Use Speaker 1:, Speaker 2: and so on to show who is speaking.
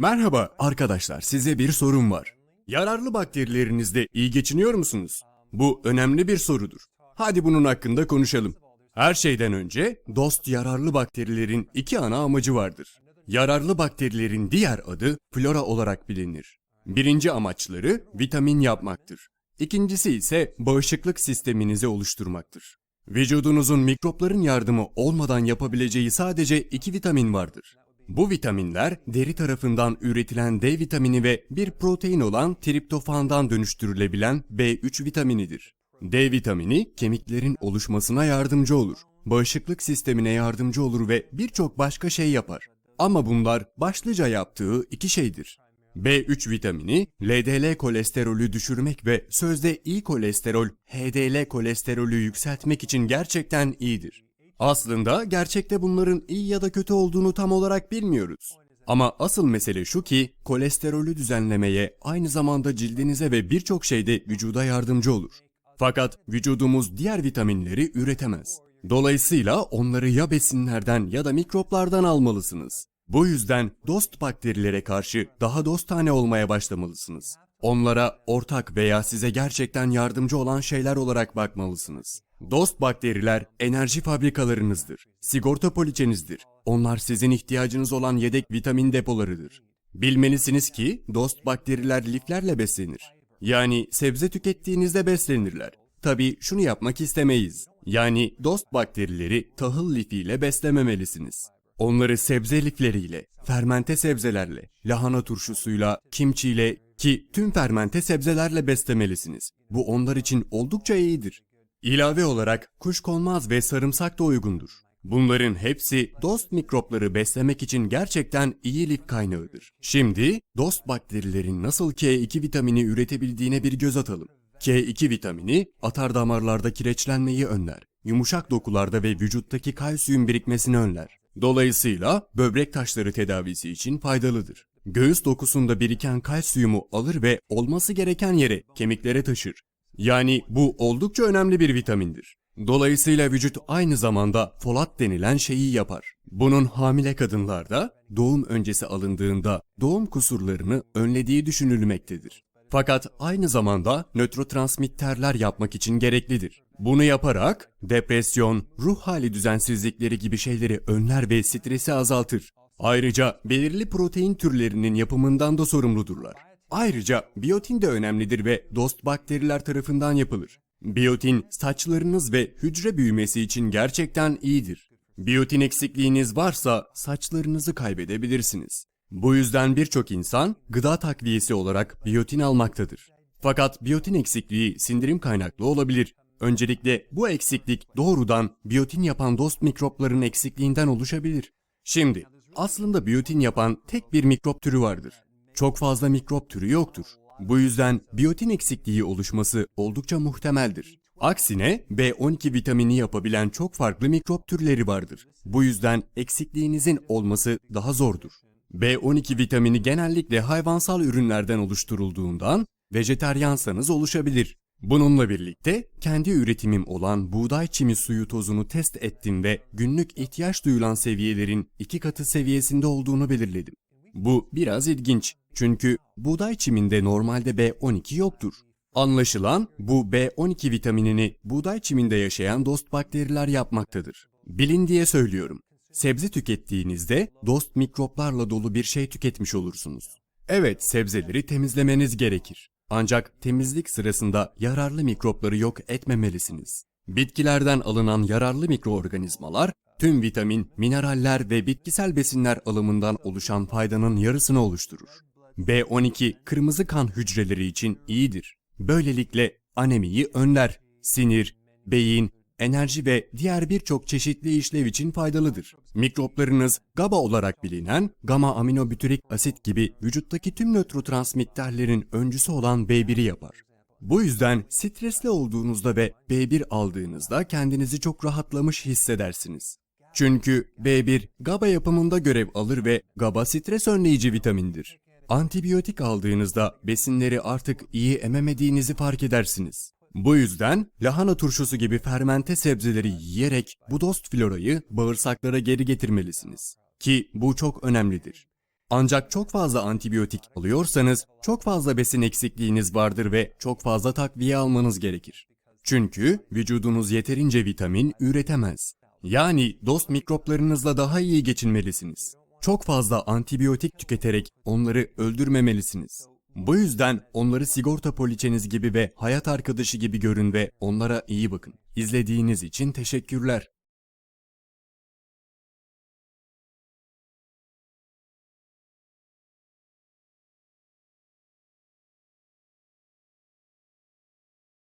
Speaker 1: Merhaba arkadaşlar, size bir sorum var. Yararlı bakterilerinizde iyi geçiniyor musunuz? Bu önemli bir sorudur. Hadi bunun hakkında konuşalım. Her şeyden önce dost yararlı bakterilerin iki ana amacı vardır. Yararlı bakterilerin diğer adı flora olarak bilinir. Birinci amaçları vitamin yapmaktır. İkincisi ise bağışıklık sisteminizi oluşturmaktır. Vücudunuzun mikropların yardımı olmadan yapabileceği sadece iki vitamin vardır. Bu vitaminler deri tarafından üretilen D vitamini ve bir protein olan triptofandan dönüştürülebilen B3 vitaminidir. D vitamini kemiklerin oluşmasına yardımcı olur. Bağışıklık sistemine yardımcı olur ve birçok başka şey yapar. Ama bunlar başlıca yaptığı iki şeydir. B3 vitamini LDL kolesterolü düşürmek ve sözde iyi kolesterol HDL kolesterolü yükseltmek için gerçekten iyidir. Aslında gerçekte bunların iyi ya da kötü olduğunu tam olarak bilmiyoruz. Ama asıl mesele şu ki kolesterolü düzenlemeye aynı zamanda cildinize ve birçok şeyde vücuda yardımcı olur. Fakat vücudumuz diğer vitaminleri üretemez. Dolayısıyla onları ya besinlerden ya da mikroplardan almalısınız. Bu yüzden dost bakterilere karşı daha dostane olmaya başlamalısınız. Onlara ortak veya size gerçekten yardımcı olan şeyler olarak bakmalısınız. Dost bakteriler enerji fabrikalarınızdır. Sigorta poliçenizdir. Onlar sizin ihtiyacınız olan yedek vitamin depolarıdır. Bilmelisiniz ki dost bakteriler liflerle beslenir. Yani sebze tükettiğinizde beslenirler. Tabi şunu yapmak istemeyiz. Yani dost bakterileri tahıl lifiyle beslememelisiniz. Onları sebze lifleriyle, fermente sebzelerle, lahana turşusuyla, kimçiyle ki tüm fermente sebzelerle beslemelisiniz. Bu onlar için oldukça iyidir. İlave olarak kuşkonmaz ve sarımsak da uygundur. Bunların hepsi dost mikropları beslemek için gerçekten iyi lif kaynağıdır. Şimdi dost bakterilerin nasıl K2 vitamini üretebildiğine bir göz atalım. K2 vitamini atar damarlarda kireçlenmeyi önler. Yumuşak dokularda ve vücuttaki kalsiyum birikmesini önler. Dolayısıyla böbrek taşları tedavisi için faydalıdır. Göğüs dokusunda biriken kalsiyumu alır ve olması gereken yere, kemiklere taşır. Yani bu oldukça önemli bir vitamindir. Dolayısıyla vücut aynı zamanda folat denilen şeyi yapar. Bunun hamile kadınlarda doğum öncesi alındığında doğum kusurlarını önlediği düşünülmektedir. Fakat aynı zamanda nötrotransmitterler yapmak için gereklidir. Bunu yaparak depresyon, ruh hali düzensizlikleri gibi şeyleri önler ve stresi azaltır. Ayrıca belirli protein türlerinin yapımından da sorumludurlar. Ayrıca biyotin de önemlidir ve dost bakteriler tarafından yapılır. Biyotin saçlarınız ve hücre büyümesi için gerçekten iyidir. Biyotin eksikliğiniz varsa saçlarınızı kaybedebilirsiniz. Bu yüzden birçok insan gıda takviyesi olarak biyotin almaktadır. Fakat biyotin eksikliği sindirim kaynaklı olabilir. Öncelikle bu eksiklik doğrudan biyotin yapan dost mikropların eksikliğinden oluşabilir. Şimdi aslında biyotin yapan tek bir mikrop türü vardır. Çok fazla mikrop türü yoktur. Bu yüzden biyotin eksikliği oluşması oldukça muhtemeldir. Aksine B12 vitamini yapabilen çok farklı mikrop türleri vardır. Bu yüzden eksikliğinizin olması daha zordur. B12 vitamini genellikle hayvansal ürünlerden oluşturulduğundan vejeteryansanız oluşabilir. Bununla birlikte kendi üretimim olan buğday çimi suyu tozunu test ettim ve günlük ihtiyaç duyulan seviyelerin iki katı seviyesinde olduğunu belirledim. Bu biraz ilginç çünkü buğday çiminde normalde B12 yoktur. Anlaşılan bu B12 vitaminini buğday çiminde yaşayan dost bakteriler yapmaktadır. Bilin diye söylüyorum. Sebze tükettiğinizde dost mikroplarla dolu bir şey tüketmiş olursunuz. Evet, sebzeleri temizlemeniz gerekir. Ancak temizlik sırasında yararlı mikropları yok etmemelisiniz. Bitkilerden alınan yararlı mikroorganizmalar tüm vitamin, mineraller ve bitkisel besinler alımından oluşan faydanın yarısını oluşturur. B12 kırmızı kan hücreleri için iyidir. Böylelikle anemiyi önler. Sinir, beyin, enerji ve diğer birçok çeşitli işlev için faydalıdır. Mikroplarınız GABA olarak bilinen gamma aminobütürik asit gibi vücuttaki tüm nötrotransmitterlerin öncüsü olan B1'i yapar. Bu yüzden stresli olduğunuzda ve B1 aldığınızda kendinizi çok rahatlamış hissedersiniz. Çünkü B1 GABA yapımında görev alır ve GABA stres önleyici vitamindir. Antibiyotik aldığınızda besinleri artık iyi ememediğinizi fark edersiniz. Bu yüzden lahana turşusu gibi fermente sebzeleri yiyerek bu dost florayı bağırsaklara geri getirmelisiniz. Ki bu çok önemlidir. Ancak çok fazla antibiyotik alıyorsanız çok fazla besin eksikliğiniz vardır ve çok fazla takviye almanız gerekir. Çünkü vücudunuz yeterince vitamin üretemez. Yani dost mikroplarınızla daha iyi geçinmelisiniz. Çok fazla antibiyotik tüketerek onları öldürmemelisiniz. Bu yüzden onları sigorta poliçeniz gibi ve hayat arkadaşı gibi görün ve onlara iyi bakın. İzlediğiniz için teşekkürler.